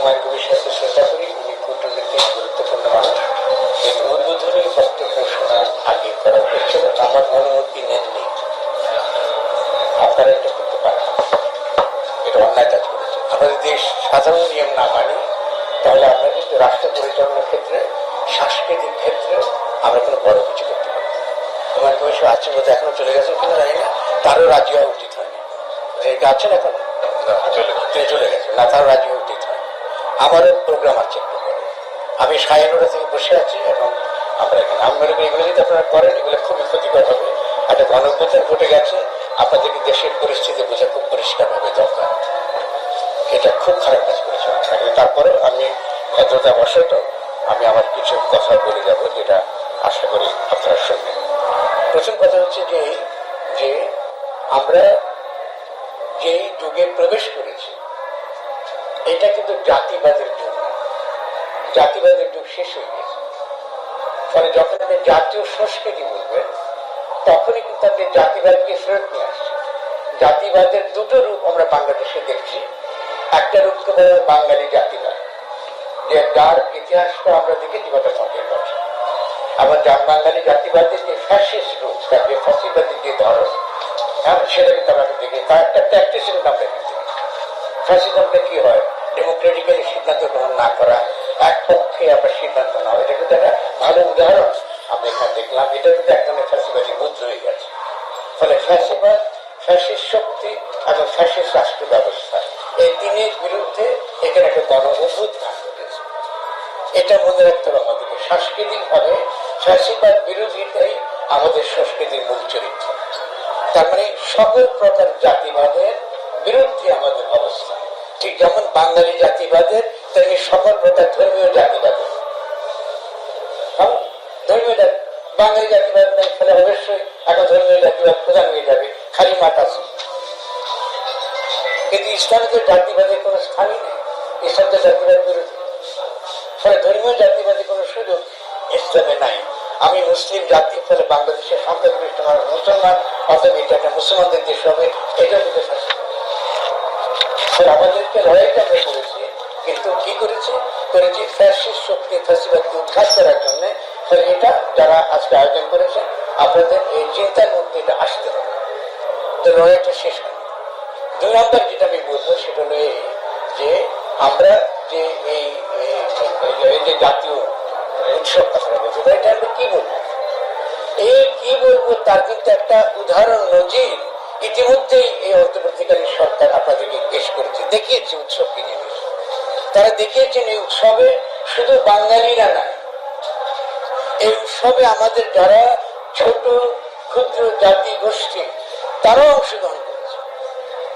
কবির সাথে শ্রদ্ধা করি উনি কূটনীতিক গুরুত্বপূর্ণ মানুষ এই উদ্বোধনী বক্তব্য শোনার আগে করা। আমার অনুমতি নেননি আপনারা এটা করতে পারেন। এটা অন্যায় কাজ করেছে। আমরা যদি সাধারণ নিয়ম না মানি তাহলে আমরা কিন্তু রাষ্ট্র পরিচালনার ক্ষেত্রে সাংস্কৃতিক ক্ষেত্রে আমরা কোনো বড় কিছু করতে পারি না। হুমায়ুন কবির সাহেব আছেন বোধহয়? এখনও চলে গেছেন কিনা জানি না। তারও রাজি হওয়া উচিত হয়নি। এটা আছেন এখন চলে গেছেন না তার রাজি হওয়া উচিত আমারও প্রোগ্রাম আছে। আমি সায়নোরা থেকে বসে আছি এবং আমরা এখানে আমি মনে এগুলো যদি আপনারা করেন, এগুলো খুবই ক্ষতিকর হবে। একটা গণপ্রচার ঘটে গেছে, আপনাদেরকে দেশের পরিস্থিতি বোঝা খুব পরিষ্কারভাবে দরকার। এটা খুব খারাপ কাজ করেছে। তারপরে আমি এতটা ভদ্রতা বশত আমি আমার কিছু কথা বলে। আপনি জাতীয় সংস্কৃতি বলবে, তখনই কিন্তু আপনি জাতিবাদকে ফেরত নিয়ে আসছে। জাতিবাদের দুটো রূপ আমরা বাংলাদেশে দেখছি। একটা রূপকে বলা বাঙালি জাতিবাদ, যে যার ইতিহাসটা আমরা দেখেছি গত পঞ্চাশ বছর। আবার যার বাঙালি জাতিবাদের যে ফ্যাসিস্ট রূপ, তার যে ফাঁসিবাদী যে ধরন হ্যাঁ সেটা কিন্তু আমরা দেখি তার একটা প্র্যাকটিস কিন্তু আমরা দেখি ফ্যাসিজমটা কি হয়? ডেমোক্রেটিক্যালি সিদ্ধান্ত গ্রহণ না করা, এক পক্ষে আমরা সিদ্ধান্ত নেওয়া। এটা কিন্তু একটা ভালো উদাহরণ। আমরা এখানে দেখলাম এটা কিন্তু এক হয়ে গেছে। ফলে ফ্যাসিবাদ, ফ্যাসিস্ট শক্তি এবং ফ্যাসিস্ট রাষ্ট্র ব্যবস্থা, এই তিনের বিরুদ্ধে এখানে একটা গণ এটা মনে রাখতে হবে আমাদেরকে, সাংস্কৃতিক ভাবে ফ্যাসিবাদ বিরোধীটাই আমাদের সংস্কৃতির মূল চরিত্র। তার মানে সকল প্রকার জাতিবাদের বিরুদ্ধে আমাদের অবস্থা ঠিক যেমন বাঙালি জাতিবাদের, তেমনি সকল প্রকার ধর্মীয় জাতিবাদের? ধর্মীয় জাতি, বাঙালি জাতিবাদ নেই ফলে অবশ্যই এখন ধর্মীয় জাতিবাদ প্রধান হয়ে যাবে, খালি মাঠ আছে। কিন্তু ইসলামে জাতিবাদের কোনো স্থানই নেই। ইসলাম তো জাতিবাদ বিরোধী ফলে ধর্মীয় জাতিবাদী কোনো সুযোগ ইসলামে নাই। আমি মুসলিম জাতি, ফলে বাংলাদেশের সংখ্যাগরিষ্ঠ মানুষ মুসলমান অথবা এটা একটা মুসলমানদের দেশ হবে এটা কিন্তু আমাদেরকে লড়াইটা আমরা করেছি, কিন্তু কি করেছি? করেছি ফ্যাসিস্ট শক্তি ফ্যাসিবাদকে উৎখাত করার জন্য এটা যারা আজকে আয়োজন করেছে, আপনাদের এই চিন্তার মধ্যে এটা আসতে হবে। তো লড়াইটা শেষ হয়। দুই নম্বর যেটা আমি বলব, সেটা হলো যে আমরা যে এই যে জাতীয় উৎসব কথাটা বলছি এটা আমরা কি বলব? এই কি বলব, তার কিন্তু একটা উদাহরণ নজির। ইতিমধ্যেই এই অন্তর্বর্তীকালীন সরকার আপনাদেরকে পেশ করেছে, দেখিয়েছে উৎসব কি জিনিস তারা দেখিয়েছেন এই উৎসবে শুধু বাঙালিরা নয় এই উৎসবে আমাদের যারা ছোট, ক্ষুদ্র জাতি, গোষ্ঠী, তারাও অংশগ্রহণ করেছে।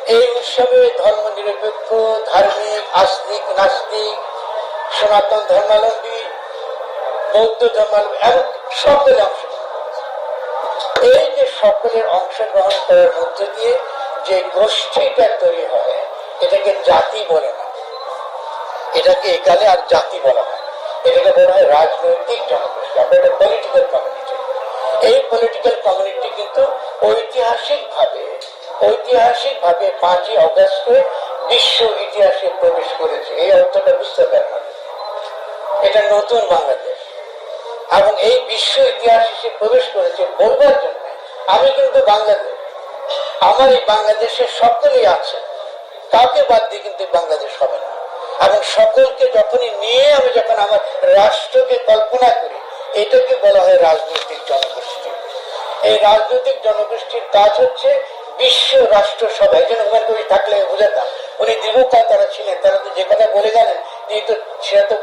এই উৎসবে ধর্ম নিরপেক্ষ, ধার্মিক, আস্তিক, নাস্তিক, সনাতন ধর্মাবলম্বী, বৌদ্ধ ধর্মাবলম্বী এবং সকলে অংশগ্রহণ এই যে সকলের অংশগ্রহণ করার মধ্য দিয়ে যে গোষ্ঠীটা তৈরি হয়, এটাকে জাতি বলে না। এটাকে একালে আর জাতি বলা হয়। এটাকে বলা হয় রাজনৈতিক জনগোষ্ঠী। একটা পলিটিক্যাল কমিউনিটি এই পলিটিক্যাল কমিউনিটি কিন্তু ঐতিহাসিক ভাবে ঐতিহাসিক ভাবে পাঁচই অগস্টে বিশ্ব ইতিহাসে প্রবেশ করেছে। এই অর্থটা বুঝতে পারেন না। এটা নতুন বাংলাদেশ। এবং এই বিশ্ব ইতিহাস এসে প্রবেশ করেছে বলবার জন্য। আমি কিন্তু বাংলাদেশ। আমার এই বাংলাদেশের সকলেই আছে। কাউকে বাদ দিয়ে কিন্তু বাংলাদেশ হবে না। এবং সকলকে যখনই নিয়ে আমি যখন আমার রাষ্ট্রকে কল্পনা করি এটাকে বলা হয় রাজনৈতিক জনগোষ্ঠী। এই রাজনৈতিক জনগোষ্ঠীর কাজ হচ্ছে বিশ্ব রাষ্ট্র সভা। এই জন্য হুমায়ুন কবির থাকলে বুঝাতাম, উনি দীর্ঘকাল তারা ছিলেন, তারা তো যে কথা বলে গেলেন তিনি তো সেটা তো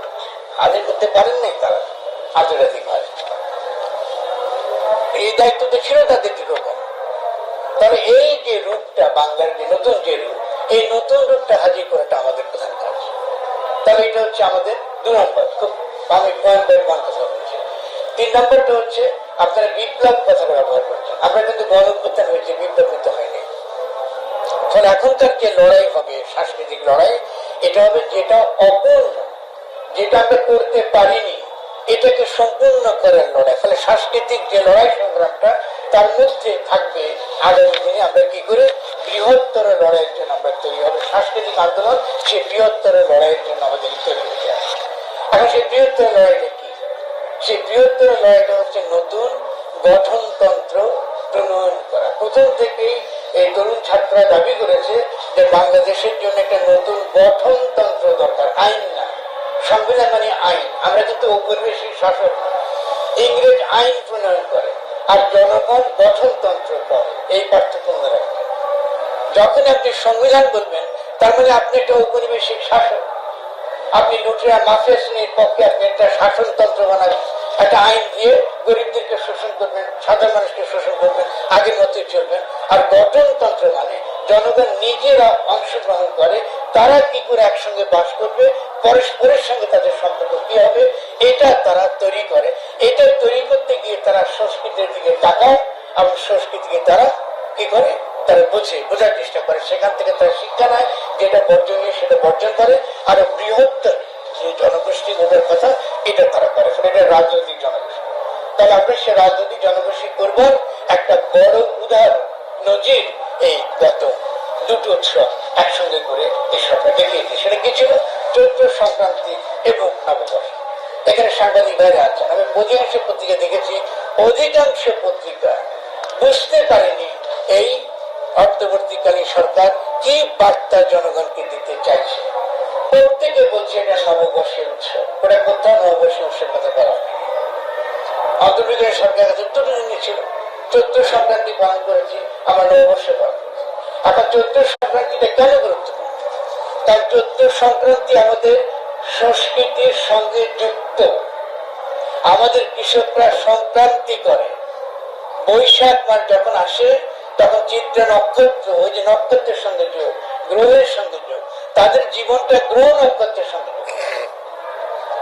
আদায় করতে পারেন নাই তারা, আন্তর্জাতিক ভাবে। এই দায়িত্ব তো ছিল তাদের দীর্ঘকাল তবে এই যে রূপটা, বাংলার যে নতুন যে রূপ, এই নতুন রূপটা হাজির করাটা আমাদের প্রধান কাজ। তাহলে এটা হচ্ছে আমাদের দু নম্বর, খুব আমি বাই পয়েন্ট কথা তিন নম্বরটা হচ্ছে আপনারা বিপ্লব কথাটা ব্যবহার করছেন আমরা কিন্তু গণ হয়েছে, বিপ্লব কিন্তু হয়নি। ফলে এখনকার যে লড়াই হবে, সাংস্কৃতিক লড়াই, এটা হবে যেটা অপূর্ণ, যেটা আমরা করতে পারিনি, এটাকে সম্পূর্ণ করার লড়াই। ফলে সাংস্কৃতিক যে লড়াই সংগ্রামটা, তার মধ্যে থাকবে আগামী দিনে আমরা কি করে? বৃহত্তর লড়াইয়ের জন্য আমরা তৈরি হবে। সাংস্কৃতিক আন্দোলন সেই বৃহত্তর লড়াইয়ের জন্য আমাদের তৈরি হয়ে যায় এখন সেই বৃহত্তর লড়াইটা সেই বৃহত্তর লড়াইটা হচ্ছে নতুন গঠনতন্ত্র প্রণয়ন করা। প্রথম থেকেই এই তরুণ ছাত্ররা দাবি করেছে যে বাংলাদেশের জন্য একটা নতুন গঠনতন্ত্র দরকার, আইন না। সংবিধান মানে আইন, আমরা কিন্তু ঔপনিবেশিক শাসক ইংরেজ আইন প্রণয়ন করে আর জনগণ গঠনতন্ত্র করে, এই পার্থক্য মনে যখন আপনি সংবিধান বলবেন তার মানে আপনি একটা ঔপনিবেশিক শাসক। আপনি লুটেরা মাফিয়া শ্রেণির পক্ষে আপনি একটা শাসনতন্ত্র বানাবেন। একটা আইন দিয়ে গরিবদেরকে শোষণ করবেন, সাধারণ মানুষকে শোষণ করবেন, আগের মতোই চলবেন আর গঠনতন্ত্র মানে জনগণ নিজেরা অংশগ্রহণ করে, তারা কি করে একসঙ্গে বাস করবে, পরস্পরের সঙ্গে তাদের সম্পর্ক কি হবে, এটা তারা তৈরি করে। এটা তৈরি করতে গিয়ে তারা সংস্কৃতির দিকে তাকায় এবং সংস্কৃতিকে তারা কি করে? তারা বোঝে, বোঝার চেষ্টা করে। সেখান থেকে তারা শিক্ষা নেয়, যেটা বর্জনীয় সেটা বর্জন করে। আর বৃহত্তর যে জনগোষ্ঠী গড়ার কথা, এটা তারা করে। এটা রাজনৈতিক জনগোষ্ঠী। তাহলে আমরা সে রাজনৈতিক জনগোষ্ঠী করবার একটা বড় উদাহরণ। নজির এই গত দুটো উৎসব একসঙ্গে করে এই দেখিয়েছি সেটা কি ছিল? চৈত্র সংক্রান্তি এবং নববর্ষ। এখানে সাংবাদিক ভাইরা আছেন। আমি অধিকাংশ পত্রিকা দেখেছি। অধিকাংশ পত্রিকা বুঝতে পারেনি এই অন্তর্বর্তীকালীন সরকার কি বার্তা জনগণকে দিতে চাইছে। প্রত্যেকে বলছে এটা নববর্ষের উৎসব। ওটা কোথাও নববর্ষের উৎসব কথা বলা অন্তর্বর্তীকালীন সরকার কাছে দুটো ছিল চৈত্র সংক্রান্তি পালন করেছি আমরা নববর্ষ পালন এখন চৈত্র সংক্রান্তিটা কেন গুরুত্বপূর্ণ? কারণ চৈত্র সংক্রান্তি আমাদের সংস্কৃতির সঙ্গে যুক্ত। আমাদের কৃষকরা সংক্রান্তি করে। বৈশাখ মাস যখন আসে, তখন চিত্র নক্ষত্র, ওই যে নক্ষত্রের সঙ্গে যোগ গ্রহের সঙ্গে যোগ তাদের জীবনটা গ্রহ নক্ষত্রের সঙ্গে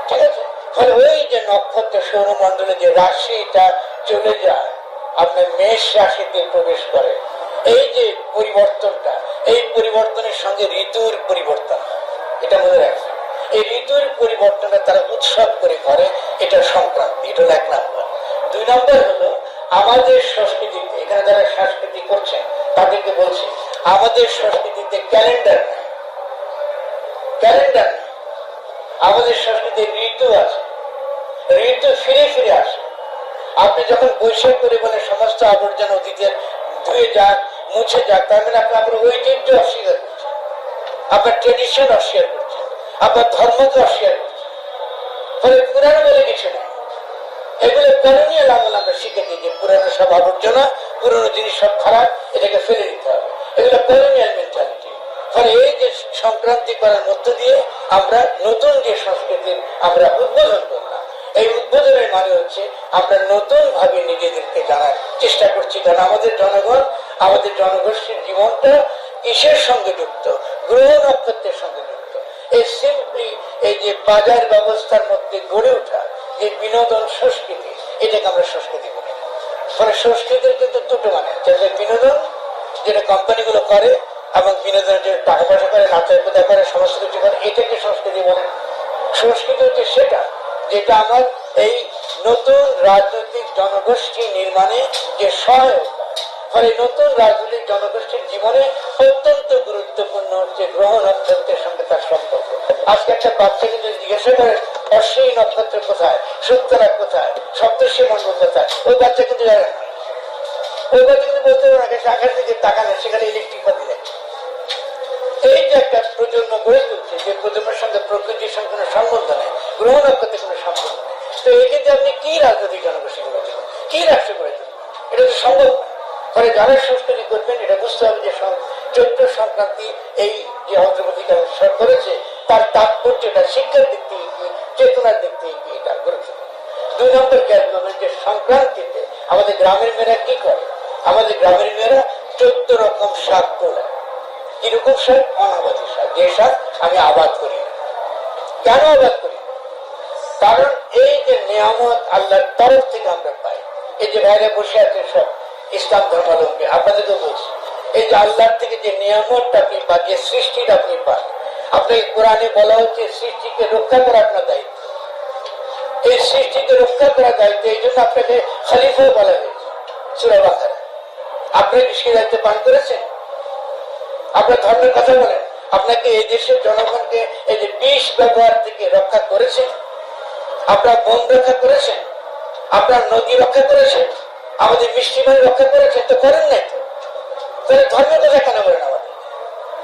ঠিক আছে? ফলে ওই যে নক্ষত্র সৌরমণ্ডলে যে রাশিটা চলে যায়, আপনার মেষ রাশিতে প্রবেশ করে। এই যে পরিবর্তনটা, এই পরিবর্তনের সঙ্গে ঋতুর পরিবর্তন এটা মনে রাখবেন। এই ঋতুর পরিবর্তনটা তারা উৎসব করে করে এটা সংক্রান্তি, এটা হলো এক নম্বর। দুই নম্বর হলো, আমাদের সংস্কৃতিতে, এখানে যারা সংস্কৃতি করছেন, তাদেরকে বলছি, আমাদের সংস্কৃতিতে ক্যালেন্ডার নেই। ক্যালেন্ডার। আমাদের সংস্কৃতিতে ঋতু আছে। ঋতু ফিরে ফিরে আসে। আপনি যখন বৈশাখ পরিমাণে সমস্ত আবর্জনা অতীতের ধুয়ে যাক, মুছে যাক, তার মানে আপনি আপনার ঐতিহ্য অস্বীকার করছেন আপনার ট্রেডিশন অস্বীকার করছেন আপনার ধর্মকে অস্বীকার করছেন ফলে পুরানো বলে কিছু নেই এগুলো করণীয় আমল আমরা শিখে দিই যে পুরানো সব আবর্জনা পুরনো জিনিস সব খারাপ, এটাকে ফেলে দিতে হবে। এগুলো করণীয় মেন্টালিটি ফলে এই যে সংক্রান্তি করার মধ্য দিয়ে আমরা নতুন যে সংস্কৃতির আমরা উদ্বোধন করলাম। এই উদ্বোধনের মানে হচ্ছে আমরা নতুন ভাবে নিজেদেরকে জানার চেষ্টা করছি। কারণ আমাদের জনগণ, আমাদের জনগোষ্ঠীর জীবনটা কিসের সঙ্গে যুক্ত? গ্রহ নক্ষত্রের সঙ্গে যুক্ত। এই সিম্পলি এই যে বাজার ব্যবস্থার মধ্যে গড়ে ওঠা যে বিনোদন সংস্কৃতি, এটাকে আমরা সংস্কৃতি বলি। ফলে সংস্কৃতির কিন্তু দুটো মানে বিনোদন, যেটা কোম্পানিগুলো করে এবং বিনোদনের যে টাকা পয়সা করে, নাচের কোথা করে, সমস্ত কিছু করে এটাকে সংস্কৃতি বলে সংস্কৃতি হচ্ছে সেটা যেটা আমার এই নতুন রাজনৈতিক জনগোষ্ঠী নির্মাণে যে সহায়ক ফলে নতুন রাজনৈতিক জনগোষ্ঠীর জীবনে অত্যন্ত গুরুত্বপূর্ণ হচ্ছে গ্রহ নক্ষত্রের সঙ্গে তার সম্পর্ক। আজকে একটা বাচ্চাকে যদি জিজ্ঞাসা করেন অশ্বিনী নক্ষত্র কোথায়? শুক্তরা কোথায়? সপ্তর্ষি মন্ডল কোথায়? ওই বাচ্চা কিন্তু জানে না। ওই বাচ্চা কিন্তু বলতে পারে না, সে আকাশ দিকে তাকালে সেখানে ইলেকট্রিক বাতি এই যে একটা প্রজন্ম গড়ে তুলছে, যে প্রজন্মের সঙ্গে প্রকৃতির সঙ্গে কোনো সম্বন্ধ নেই গ্রহ কোনো সম্বন্ধ নেই। তো এক্ষেত্রে আপনি কি রাজনৈতিক জনগোষ্ঠী কি রাষ্ট্র গড়ে তুলবেন এটা তো সম্ভব যারা করবেন, এটা বুঝতে হবে যে চৈত্র সংক্রান্তি এই যে সরকার করেছে, তার তাৎপর্যটা শিক্ষার দিক থেকে কি, চেতনার দিক থেকে কি, এটা দুই নম্বর যে সংক্রান্তিতে আমাদের গ্রামের মেয়েরা কি করে? আমাদের গ্রামের মেয়েরা চোদ্দ রকম শাক তোলে। কীরকম শাক অনাবাদী শাক যে শাক আমি আবাদ করি। কেন আবাদ করি? কারণ এই যে নিয়ামত আল্লাহর তরফ থেকে আমরা পাই, এই যে বাইরে বসে আছে সব ইসলাম ধর্মাবলম্বী আপনাদেরকে বলছি, এই যে আল্লাহর থেকে যে নিয়ামতটা আপনি পান, যে সৃষ্টিটা আপনি পান, আপনাকে কোরআনে বলা হচ্ছে সৃষ্টিকে রক্ষা করা আপনার দায়িত্ব। এই সৃষ্টিকে রক্ষা করা দায়িত্ব, এই জন্য আপনাকে খালিফা বলা হয়েছে। সুরা বাকারা। আপনি কি সে দায়িত্ব পান করেছেন? আপনার ধর্মের কথা বলেন। আপনাকে এই দেশের জনগণকে এই যে বিষ ব্যবহার থেকে রক্ষা করেছেন আপনার বন রক্ষা করেছেন আপনার নদী রক্ষা করেছেন আমাদের মিষ্টি পানি রক্ষা করেছেন তো করেন নাই তো? তাহলে ধর্মের কথা কেন বলেন আমাদের?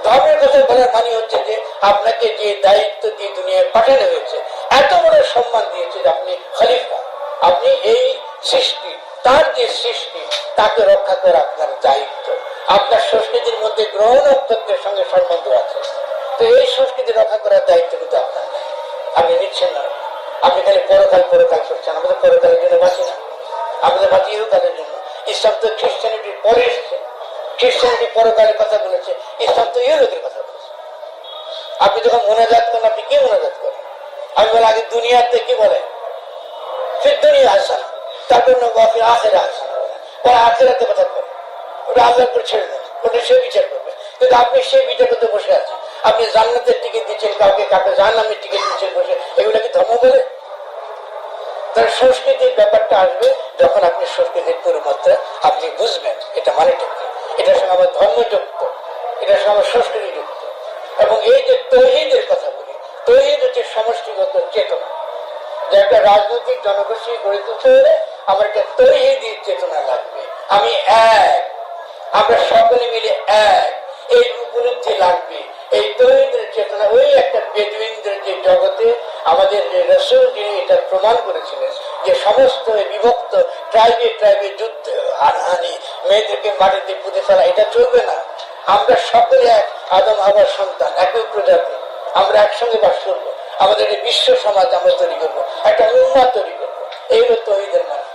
ধর্মের কথা বলার মানে হচ্ছে যে আপনাকে যে দায়িত্ব দিয়ে দুনিয়ায় পাঠানো হয়েছে, এত বড় সম্মান দিয়েছে যে আপনি খলিফা, আপনি এই সৃষ্টি, তার যে সৃষ্টি, তাকে রক্ষা করা আপনার দায়িত্ব। আপনার সংস্কৃতির মধ্যে গ্রহণ তত্ত্বের সঙ্গে সম্বন্ধ আছে। তো এই সংস্কৃতি রক্ষা করার দায়িত্ব কিন্তু আপনার। আপনি নিচ্ছেন না। আপনি খালি পরকাল পরকাল করছেন। আমাদের পরকালের জন্য বাঁচি না। আমাদের বাঁচি ইহকালের জন্য। ইসলাম তো খ্রিস্টানিটির পরে এসছে। খ্রিস্টানিটি পরকালের কথা বলেছে। ইসলাম তো ইহলোকের কথা বলেছে। আপনি যখন মোনাজাত করেন, আপনি কি মোনাজাত করেন? আমি বলে, আগে দুনিয়াতে কি বলে? ফির দুনিয়া হাসান তারপর আখের হাসান ওরা আখেরাতে কথা করে ওটা আল্লাহ করে ছেড়ে দেন ওটা সে বিচার করবে। কিন্তু আপনি সেই বিচার করতে বসে আছেন। আপনি জান্নাতের টিকিট দিচ্ছেন, কাউকে কাউকে জাহান্নামের টিকিট দিচ্ছেন বসে। এগুলো কি ধর্ম বলে? তার সংস্কৃতির ব্যাপারটা আসবে যখন আপনি সংস্কৃতির পুরোমাত্রা আপনি বুঝবেন। এটা মানে ঠিক এটার সঙ্গে আমার ধর্ম যুক্ত। এটার সঙ্গে আমার সংস্কৃতি যুক্ত। এবং এই যে তহিদের কথা বলি, তহিদ হচ্ছে সমষ্টিগত চেতনা। যে একটা রাজনৈতিক জনগোষ্ঠী গড়ে তুলতে হলে আমার একটা তহিদি চেতনা লাগবে। আমি এক। আমরা সকলে মিলে এক। এই উপলব্ধি লাগবে। এই তহিদের চেতনা, ওই একটা বেদুইনদের যে জগতে আমাদের রসুল যিনি এটা প্রমাণ করেছিলেন যে সমস্ত বিভক্ত ট্রাইবে ট্রাইবে যুদ্ধ, হানাহানি, মেয়েদেরকে মাটিতে পুঁতে ফেলা, এটা চলবে না। আমরা সকলে এক, আদম হওয়ার সন্তান, একই প্রজাতি। আমরা একসঙ্গে বাস করব। আমাদের বিশ্ব সমাজ আমরা তৈরি করব। একটা উন্মাদ তৈরি করব। এই হলো তহিদের মানে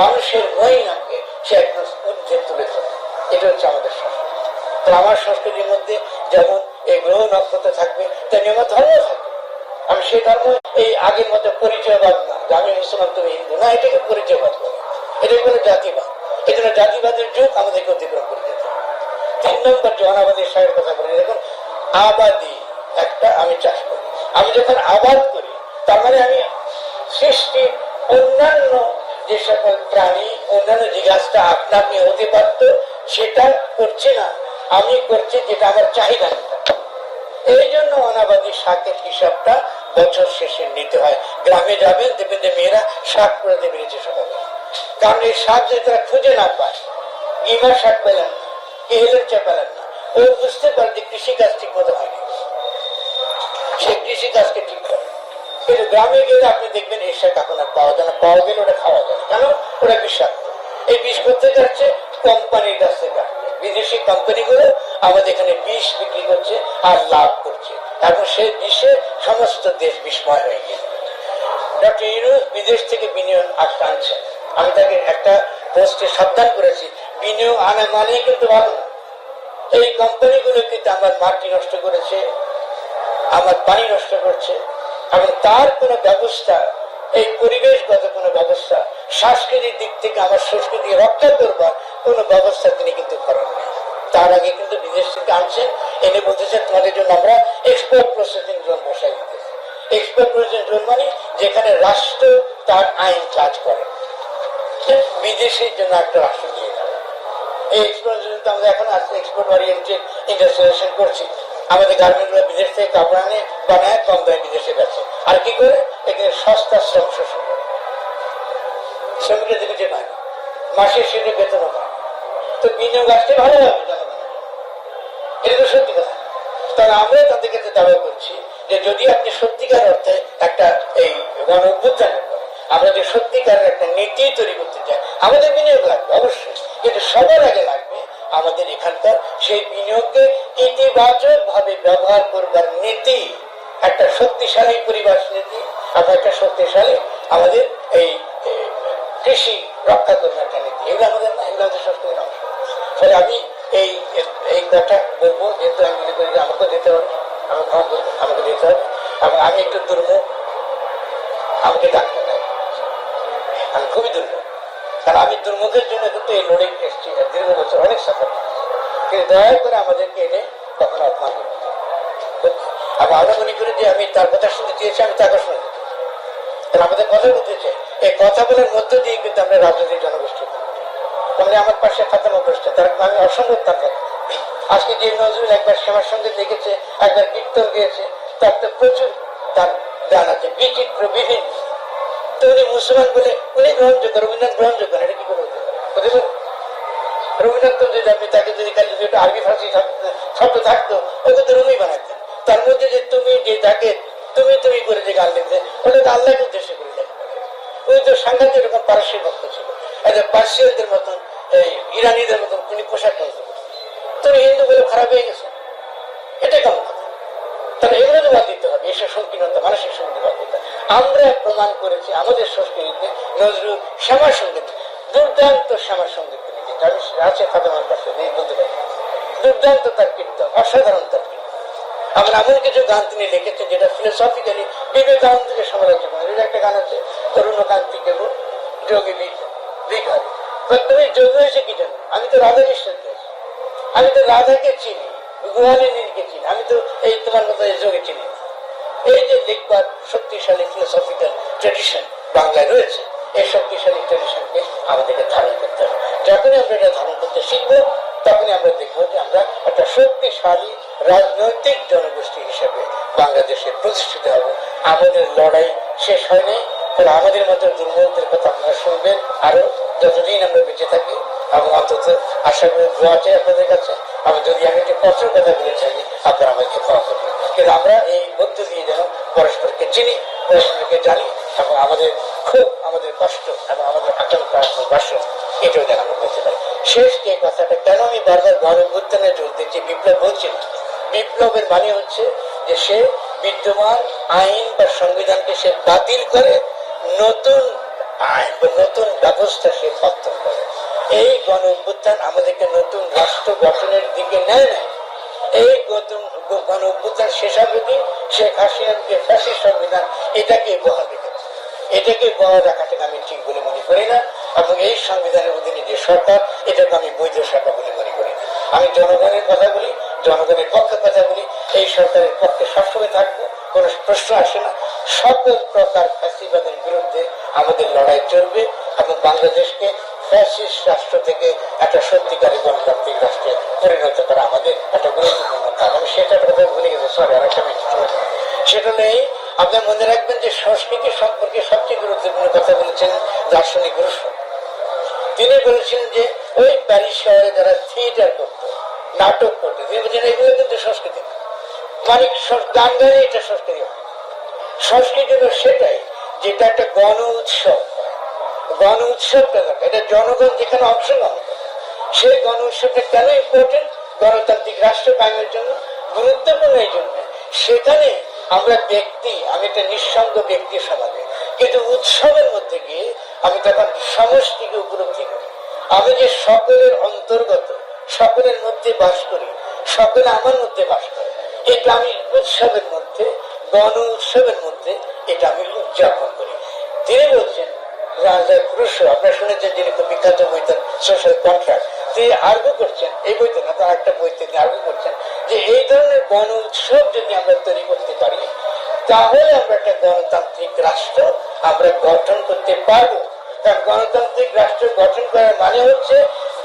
মানুষের মহিনাকে সে একদম ঊর্ধ্বে তুলে ধরে। এটা হচ্ছে আমাদের সংস্কৃতি। আমার সংস্কৃতির মধ্যে যেমন এই গ্রহ নক্ষত্র থাকবে, তেমনি আমার ধর্ম থাকবে। আমি সেই ধর্ম, এই আগের মতো পরিচয়বাদ না যে আমি মুসলমান তুমি হিন্দু, না, এটাকে পরিচয়বাদ বলে এটাকে বলে জাতিবাদ। এই জন্য জাতিবাদের যুগ আমাদেরকে অতিক্রম করে যেতে তিন নম্বর যে অনাবাদী কথা বলি, দেখুন, আবাদি একটা আমি চাষ করি। আমি যখন আবাদ করি, তার মানে আমি সৃষ্টি অন্যান্য যে সকল প্রাণী অন্যান্য জিজ্ঞাসটা আপনা আপনি হতে পারত, সেটা করছি না। আমি করছি যেটা আমার চাহিদা। এই জন্য অনাবাদী শাকের হিসাবটা বছর শেষে নিতে হয়। গ্রামে যাবেন দেখবেন যে মেয়েরা শাক করে দেবে নিচে সকালে। কারণ এই শাক যদি তারা খুঁজে না পায় গিমার শাক পেলেন না কেহেলের চা পেলেন না ও বুঝতে পারে যে কৃষিকাজ ঠিক মতো হয়নি। সে কৃষিকাজকে ঠিক করে। কিন্তু গ্রামে গেলে আপনি দেখবেন এই শাক এখন আর পাওয়া যায় না, পাওয়া গেলে ওটা খাওয়া যায় কেন? ওটা বিষাক্ত। এই বিষ করতে যাচ্ছে কোম্পানির কাছ থেকে। বিদেশি কোম্পানিগুলো আমাদের এখানে বিষ বিক্রি করছে আর লাভ করছে। এখন সেই বিষে সমস্ত দেশ বিস্ময় হয়ে গেছে। ডক্টর ইউনুস বিদেশ থেকে বিনিয়োগ আটকে আনছেন। আমি তাকে একটা পোস্টে সাবধান করেছি, বিনিয়োগ আনা মানে কিন্তু ভালো না। এই কোম্পানিগুলো কিন্তু আমার মাটি নষ্ট করেছে, আমার পানি নষ্ট করছে। এবং তার কোনো ব্যবস্থা, এই পরিবেশগত কোনো ব্যবস্থা, সাংস্কৃতিক দিক থেকে আমার সংস্কৃতি রক্ষা করবার কোনো ব্যবস্থা তিনি কিন্তু করেন তার আগে কিন্তু বিদেশ থেকে আনছেন। এনে বলতেছেন, তোমাদের জন্য আমরা এক্সপোর্ট প্রসেসিং জোন বসাই দিতেছি। এক্সপোর্ট প্রসেসিং জোন মানে যেখানে রাষ্ট্র তার আইন কাজ করে। বিদেশের জন্য একটা রাষ্ট্র দিয়ে দেয় এই এক্সপোর্ট আমরা এখন আসলে এক্সপোর্ট ওরিয়েন্টেড ইন্ডাস্ট্রিয়েশন করছি। আমাদের গার্মেন্টগুলো বিদেশ থেকে কাপড় আনে, বানায়, কম দামে বিদেশে বেচে। আর কি করে? এখানে সস্তা শ্রম শোষণ করে। শ্রমিকের দিকে পায় না। মাসের শেষে বেতনও পায় তো বিনিয়োগ আসতে ভালো হবে? এটা তো সত্যি কথা। তাহলে আমরা তাদের কাছে দাবি করছি যে যদি আপনি সত্যিকার অর্থে একটা এই গণ আমরা যে সত্যিকারের একটা নীতি তৈরি করতে চাই, আমাদের বিনিয়োগ লাগবে, অবশ্যই। কিন্তু সবার আগে লাগবে আমাদের এখানকার সেই বিনিয়োগকে ইতিবাচক ভাবে ব্যবহার করবার নীতি, একটা শক্তিশালী পরিবেশ নীতি আপনার একটা শক্তিশালী আমাদের এই কৃষি রক্ষা করবে একটা নীতি। এগুলো আমাদের না এগুলো আমাদের সংস্কৃতির অংশ। ফলে আমি এই এই কথা বলব, যেহেতু আমি মনে করি যে আমাকে দিতে হবে আমি ক্ষমা করব আমাকে দিতে হবে, এবং আমি একটু দুর্মুখ, আমাকে ডাক্তার আমি খুবই দুর্মুখ। কারণ আমি দুর্মুখের জন্য কিন্তু এই লড়াই এসেছি আর দীর্ঘ বছর অনেক সফর কিন্তু দয়া করে আমাদেরকে এনে কখনো অপমান না। আর মনে করি যে আমি তার কথা শুনতে চেয়েছি আমি তাকে শুনে কারণ আমাদের কথা বলতে চাই এই কথা বলার মধ্য দিয়ে কিন্তু আমরা রাজনৈতিক জনগোষ্ঠী তাহলে আমার পাশে খাতামা বসছে তার আমি অসম্ভব তার কথা। আজকে যে নজরুল একবার শ্যামার সঙ্গে দেখেছে একবার কীর্তন গিয়েছে, তার তো প্রচুর তার গান আছে, বিচিত্র বিভিন্ন তো উনি মুসলমান বলে উনি গ্রহণযোগ্য, রবীন্দ্রনাথ গ্রহণযোগ্য এটা কি করে পারে? রবীন্দ্রনাথ যদি আপনি তাকে যদি কাল যদি আরবি, ফার্সি শব্দ থাকতো ওকে তো রুমি বানাতেন। তার মধ্যে যে তুমি যে তাকে তুমি তুমি করে যে গান লিখতে, ওটা তো আল্লাহকে উদ্দেশ্য করে লেখা। ওই তো সাংঘাতিক এরকম পারস্য ভক্ত ছিল। একটা পার্সিয়ানদের মতন, এই ইরানিদের মতন উনি পোশাক পরতে। তো হিন্দু বলে খারাপ হয়ে গেছে। এটা কেমন কথা। তাহলে এগুলো তো বাদ দিতে হবে। এসব সংকীর্ণতা, মানসিক সংকীর্ণ বাদ দিতে হবে। আমরা প্রমাণ করেছি, আমাদের সংস্কৃতিতে নজরুল শ্যামা সংগীত দুর্দান্ত শ্যামা সংগীত লিখেছে আমি আছে ফাতেমার নেই বলতে পারি, দুর্দান্ত তার কীর্তন অসাধারণ তার আবার এমন কিছু গান তিনি লিখেছেন, যেটা ফিলোসফিক্যালি বিবেকানন্দকে সমালোচনা করে এর একটা গান আছে তরুণকান্তি কেব যোগী বিকার তুমি যোগ হয়েছে কি জন্য আমি তো রাধা কৃষ্ণ আমি তো রাধাকে চিনি গোয়ালিনীকে চিনি। আমি তো এই তোমার মতো এই যোগে চিনি। এই যে লিখবার শক্তিশালী ফিলোসফিক্যাল ট্রেডিশন বাংলায় রয়েছে, এই শক্তিশালী ট্রেডিশনকে আমাদেরকে ধারণ করতে হবে। যখনই আমরা এটা ধারণ করতে শিখব তখনই আমরা দেখব যে আমরা একটা শক্তিশালী রাজনৈতিক জনগোষ্ঠী হিসেবে বাংলাদেশে প্রতিষ্ঠিত হব। আমাদের লড়াই শেষ হয়নি ফলে আমাদের মতো দুর্বলদের কথা আপনারা শুনবেন। আরও যতদিন আমরা বেঁচে থাকি, এবং অন্তত আশা করি দোয়া আপনাদের কাছে। আমি যদি আমি একটি কথা বলে থাকি, আপনারা আমাকে ক্ষমা করবেন। কিন্তু আমরা এই মধ্য দিয়ে যেন পরস্পরকে চিনি, পরস্পরকে জানি এবং আমাদের খুব আমাদের কষ্ট এবং আমাদের আকাঙ্ক্ষা বাসন এটাও যেন আমরা বলতে পারি শেষ যে কথাটা, কেন আমি বারবার গণ অভ্যুত্থানে জোর দিচ্ছি, বিপ্লব বলছি না বিপ্লবের মানে হচ্ছে যে সে বিদ্যমান আইন বা সংবিধানকে সে বাতিল করে, নতুন আইন বা নতুন ব্যবস্থা সে পত্তন করে। এই গণ অভ্যুত্থান আমাদেরকে নতুন রাষ্ট্র গঠনের দিকে নেয় না এই গণ অভ্যুত্থান শেষাবধি শেখ হাসিনার যে ফ্যাসিস্ট সংবিধান এটাকে বহাল রেখেছে এটাকে বহাল রাখাটাকে আমি ঠিক বলে মনে করি না। এবং এই সংবিধানের অধীনে যে সরকার, এটাকে আমি বৈধ সরকার বলে মনে করি আমি জনগণের কথা বলি, জনগণের পক্ষে কথা বলি, এই সরকারের পক্ষে সবসময় থাকব, কোনো প্রশ্ন আসে না। সকল প্রকার ফ্যাসিবাদের বিরুদ্ধে আমাদের লড়াই চলবে এবং বাংলাদেশকে ফ্যাসিস্ট রাষ্ট্র থেকে একটা সত্যিকারী গণতান্ত্রিক রাষ্ট্রে পরিণত করা আমাদের একটা গুরুত্বপূর্ণ কাজ। আমি সেটা একটা কথা ভুলে গেছি সরি আর একটা সেটা নেই আপনার মনে রাখবেন যে সংস্কৃতি সম্পর্কে সবচেয়ে গুরুত্বপূর্ণ কথা বলেছেন দার্শনিক গুরুস্ব তিনি বলেছেন যে ওই প্যারিস শহরে যারা থিয়েটার করতো, নাটক করতো, তিনি বলছেন এগুলো কিন্তু সংস্কৃতি। গান গানে এটা সংস্কৃতি সংস্কৃতি হলো সেটাই যেটা একটা গণ উৎসব। গণ উৎসবটা দরকার এটা জনগণ যেখানে অংশগ্রহণ করে সেই গণ উৎসবটা কেন ইম্পর্টেন্ট গণতান্ত্রিক রাষ্ট্র কায়েমের জন্য, গুরুত্বপূর্ণ এই জন্য। সেখানে আমরা ব্যক্তি, আমি একটা নিঃসঙ্গ ব্যক্তি সমাজে। কিন্তু উৎসবের মধ্যে গিয়ে আমি তখন সমষ্টিকে উপলব্ধি করি। আমি যে সকলের অন্তর্গত, সকলের মধ্যে বাস করি, সকলে আমার মধ্যে বাস করে, এটা আমি উৎসবের মধ্যে, গণ উৎসবের মধ্যে এটা আমি উদযাপন করি। তিনি বলছেন আপনারা শুনেছেন যিনি খুব বিখ্যাত বইতে সোশ্যাল কন্ট্রাক্ট তিনি আর্গু করছেন। এই বইতে না, তার একটা বইতে তিনি আর্গু করছেন, যে এই ধরনের গণ উৎসব যদি আমরা তৈরি করতে পারি, তাহলে আমরা একটা গণতান্ত্রিক রাষ্ট্র আমরা গঠন করতে পারব। কারণ গণতান্ত্রিক রাষ্ট্র গঠন করার মানে হচ্ছে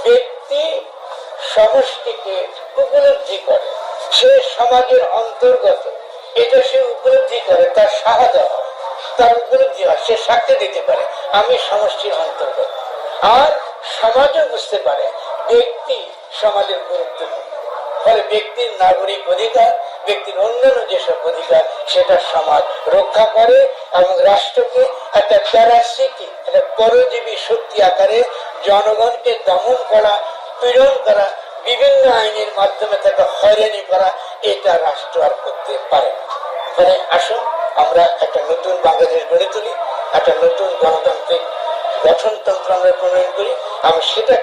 ব্যক্তি সমষ্টিকে উপলব্ধি করে, সে সমাজের অন্তর্গত, এটা সে উপলব্ধি করে তার উপলব্ধি হয় সে সাক্ষ্য দিতে পারে, আমি সমষ্টির অন্তর্গত। আর সমাজও বুঝতে পারে, ব্যক্তি সমাজের গুরুত্বপূর্ণ ফলে ব্যক্তির নাগরিক অধিকার, ব্যক্তির অন্যান্য যেসব অধিকার, সেটা সমাজ রক্ষা করে এবং রাষ্ট্রকে একটা প্যারাসিটি একটা পরজীবী শক্তি আকারে জনগণকে দমন করা, পীড়ন করা, বিভিন্ন আইনের মাধ্যমে তাকে হয়রানি করা, এটা রাষ্ট্র আর করতে পারে না। ফলে আসুন, আমরা একটা নতুন বাংলাদেশ গড়ে তুলি, একটা নতুন গণতান্ত্রিক গঠনতন্ত্র আমরা প্রণয়ন করি, আমি সেটা